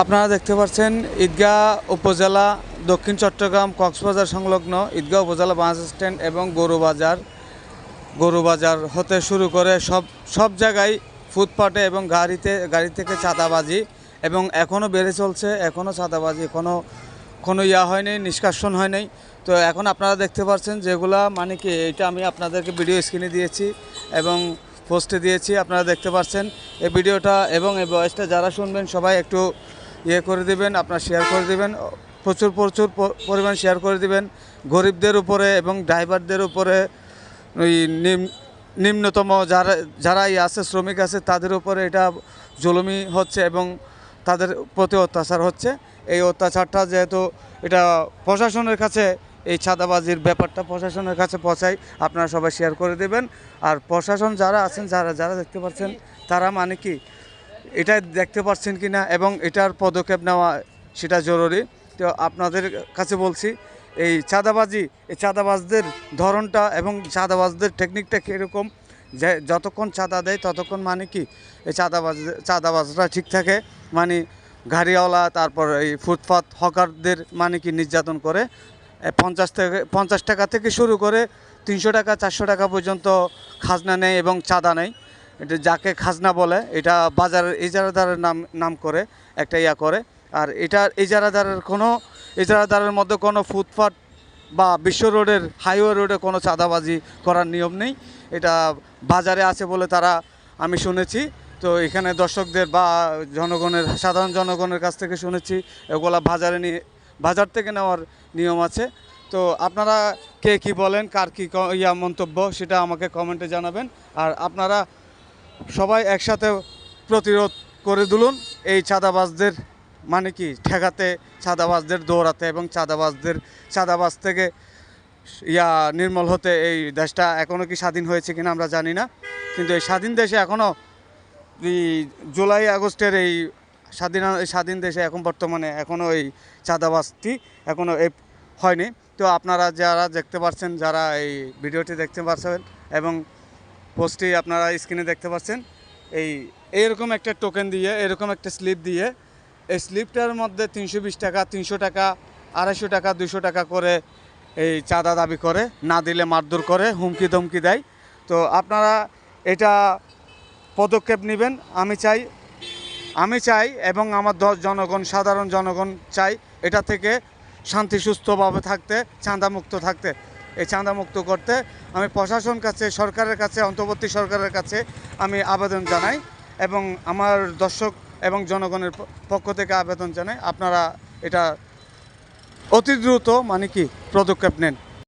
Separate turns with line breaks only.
আপনারা দেখতে পাচ্ছেন ঈদগাহ উপজেলা দক্ষিণ চট্টগ্রাম কক্সবাজার সংলগ্ন ঈদগাহ উপজেলা বাস স্ট্যান্ড এবং গরুবাজার। গরুবাজার হতে শুরু করে সব সব জায়গায় ফুটপাতে এবং গাড়িতে, গাড়ি থেকে চাঁদাবাজি এবং এখনও বেড়ে চলছে এখনও চাঁদাবাজি কোনো কোনো ইয়া হয়নি নিষ্কাশন হয়নি তো এখন আপনারা দেখতে পাচ্ছেন যেগুলা মানে কি এটা আমি আপনাদেরকে ভিডিও স্ক্রিনে দিয়েছি এবং পোস্টে দিয়েছি, আপনারা দেখতে পাচ্ছেন। এই ভিডিওটা এবং এই ভয়েসটা যারা শুনবেন সবাই একটু ইয়ে করে দিবেন, আপনার শেয়ার করে দিবেন, প্রচুর প্রচুর পরিমাণ শেয়ার করে দিবেন। গরিবদের উপরে এবং ড্রাইভারদের উপরে, ওই নিম- নিম্নতম যারা, যারাই আছে, শ্রমিক আছে, তাদের উপরে এটা জুলুমি হচ্ছে এবং তাদের প্রতি অত্যাচার হচ্ছে। এই অত্যাচারটা যেহেতু এটা প্রশাসনের কাছে, এই ছাদাবাজির ব্যাপারটা প্রশাসনের কাছে পৌঁছায় আপনারা সবাই শেয়ার করে দেবেন। আর প্রশাসন যারা আছেন, যারা যারা দেখতে পাচ্ছেন, তারা মানে কি? এটা দেখতে পাচ্ছেন কি না এবং এটার পদক্ষেপ নেওয়া সেটা জরুরি। তো আপনাদের কাছে বলছি, এই চাঁদাবাজি, এই চাঁদাবাজদের ধরনটা এবং চাঁদাবাজদের টেকনিকটা কীরকম, যে যতক্ষণ চাঁদা দেয় ততক্ষণ মানে কি, এই চাঁদাবাজ, চাঁদাবাজরা ঠিক থাকে মানে গাড়িওয়ালা, তারপর এই ফুটপাত হকারদের মানে কি নির্যাতন করে পঞ্চাশ থেকে, পঞ্চাশ টাকা থেকে শুরু করে তিনশো টাকা, চারশো টাকা পর্যন্ত খাজনা নেয় এবং চাঁদা নেয়। এটা যাকে খাজনা বলে, এটা বাজারের ইজারাদারের নাম নাম করে, একটা ইয়া করে। আর এটা ইজারাদারের কোনো, ইজারাদারের মধ্যে কোনো ফুটপাত বা বিশ্ব রোডের হাইওয়ে রোডে কোনো চাঁদাবাজি করার নিয়ম নেই। এটা বাজারে আছে বলে তারা, আমি শুনেছি। তো এখানে দর্শকদের বা জনগণের, সাধারণ জনগণের কাছ থেকে শুনেছি, এগুলা বাজারে নিয়ে, বাজার থেকে নেওয়ার নিয়ম আছে। তো আপনারা কে কি বলেন, কার কী ক- ইয়া মন্তব্য, সেটা আমাকে কমেন্টে জানাবেন। আর আপনারা সবাই একসাথে প্রতিরোধ করে তুলুন এই চাঁদাবাজদের মানে কি, ঠেকাতে চাঁদাবাজদের দৌড়াতে এবং চাঁদাবাজদের, চাঁদাবাজ থেকে ইয়া নির্মল হতে এই দেশটা এখনও কি স্বাধীন হয়েছে কিনা আমরা জানি না। কিন্তু এই স্বাধীন দেশে এখনও জুলাই আগস্টের এই স্বাধীন স্বাধীন দেশে এখন বর্তমানে এখনও এই চাঁদাবাজটি এখনও এই হয়নি। তো আপনারা যারা দেখতে পাচ্ছেন যারা এই ভিডিওটি দেখতে পাচ্ছেন এবং পোস্টটি আপনারা স্ক্রিনে দেখতে পাচ্ছেন। এই, এরকম একটা টোকেন দিয়ে, এরকম একটা স্লিপ দিয়ে, এই স্লিপটার মধ্যে তিনশো বিশ টাকা, তিনশো টাকা, আড়াইশো টাকা দুশো টাকা করে এই চাঁদা দাবি করে, না দিলে মারধর করে, হুমকি ধমকি দেয়। তো আপনারা এটা পদক্ষেপ নেবেন। আমি চাই আমি চাই এবং আমার জনগণ, সাধারণ জনগণ চাই এটা থেকে শান্তি, সুস্থভাবে থাকতে, চাঁদামুক্ত থাকতে। এই চাঁদামুক্ত করতে। আমি প্রশাসন কাছে, সরকারের কাছে, অন্তর্বর্তী সরকারের কাছে আমি আবেদন জানাই এবং আমার দর্শক এবং জনগণের পক্ষ থেকে আবেদন জানাই। আপনারা এটা অতি দ্রুত মানে কি পদক্ষেপ নেন।